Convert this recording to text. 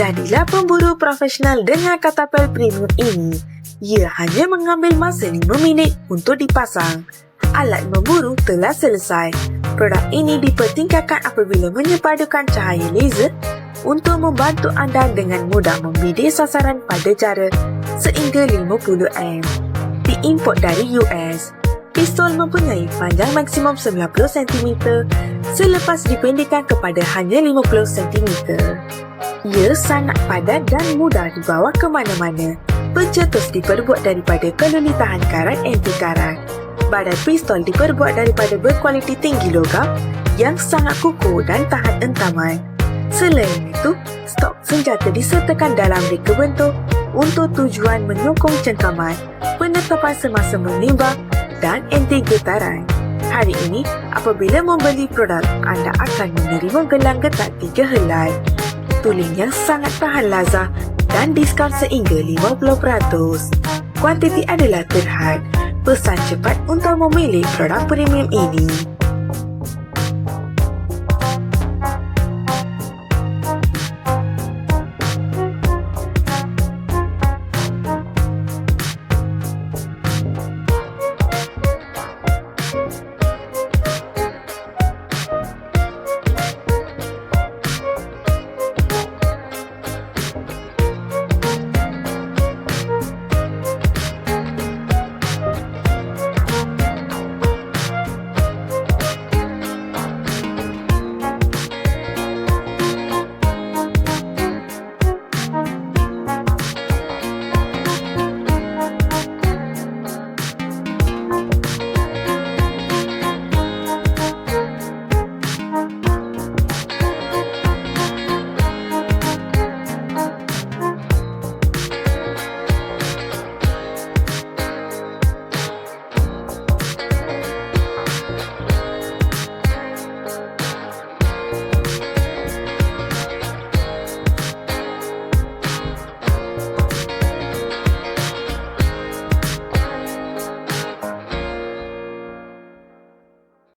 Jadilah pemburu profesional dengan katapel premium ini. Ia hanya mengambil masa 5 minit untuk dipasang. Alat memburu telah selesai. Produk ini dipertingkatkan apabila menyepadukan cahaya laser untuk membantu anda dengan mudah membidik sasaran pada jarak sehingga 50 m. Diimport dari US. Pistol mempunyai panjang maksimum 90 cm selepas dipendekkan kepada hanya 50 cm. Ia sangat padat dan mudah dibawa ke mana-mana. Pencetus diperbuat daripada keluli tahan karat anti karat. Badan pistol diperbuat daripada berkualiti tinggi logam yang sangat kukuh dan tahan entaman. Selain itu, stok senjata disertakan dalam reka bentuk untuk tujuan menyokong cengkaman, penetapan semasa menimbang dan anti getaran. Hari ini, apabila membeli produk, anda akan menerima gelang getah tiga helai. Tuling yang sangat tahan lazah dan diskaun sehingga 50%. Kuantiti adalah terhad. Pesan cepat untuk memilih produk premium ini.